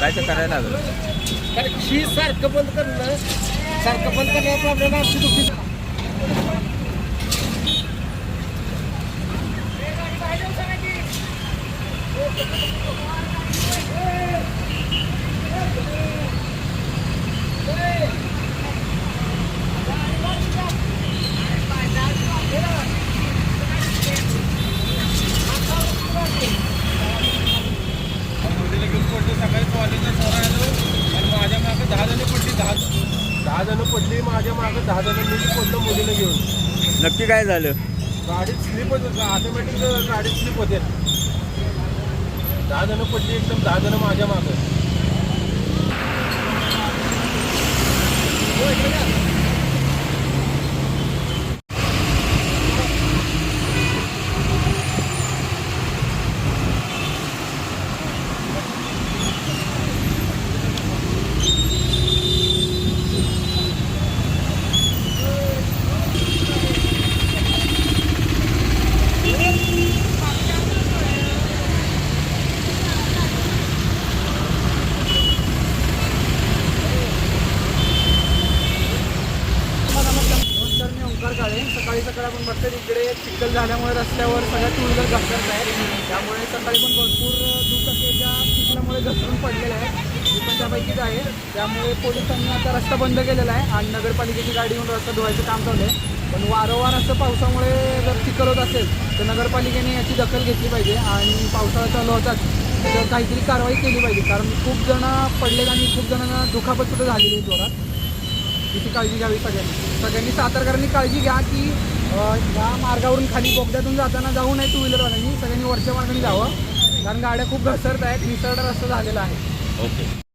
काय तर करायला लागलं? कारण ही सारखं बंद करणं सारखं बंद करण्याचा प्रॉब्लेम आमची दुखी मुलीला घेऊन पडलो सकाळी कॉलेजला सोडा आलो आणि माझ्या मागं दहा जण पडली दहा दहा जण पडली माझ्या मागं दहा जण मी पडलो मुलीला घेऊन. नक्की काय झालं? गाडीत स्लिप होत ऑटोमॅटिक गाडीत स्लिप होते. दहा जण पडली एकदम दहा जण माझ्या मागं नमस्कार मी ओंकार काळे सकाळी सकाळी आपण बघतो इकडे चिखल झाल्यामुळे रस्त्यावर सगळ्या टू व्हीलर घसरत आहेत. त्यामुळे सकाळी पण भरपूर दुचाकीच्या चिखलामुळे घसरून पडलेले आहेत मी पण त्यापैकीच आहे त्यामुळे पोलिसांनी आता रस्ता बंद केलेला आहे. आणि नगरपालिकेची गाडी येऊन रस्ता धुवायचं काम चालू आहे. पण वारंवार असं पावसामुळे जर चिखल होत असेल तर नगरपालिकेने याची दखल घेतली पाहिजे. आणि पावसाळा चालू होताच तर काहीतरी कारवाई केली पाहिजे. कारण खूप जण पडलेत आणि खूप जणांना दुखापत सुद्धा झालेली आहे जोरात. याची काळजी घ्यावी सगळ्यांनी. सगळ्यांनी सातारकरांनी काळजी घ्या की या मार्गावरून खाली बोगद्यातून जाताना जाऊ नये टू व्हीलरवाल्यांनी सगळ्यांनी वरच्या मार्गाने जावं. कारण गाड्या खूप घसरत आहेत निसरडा रस्ता झालेला आहे. ओके.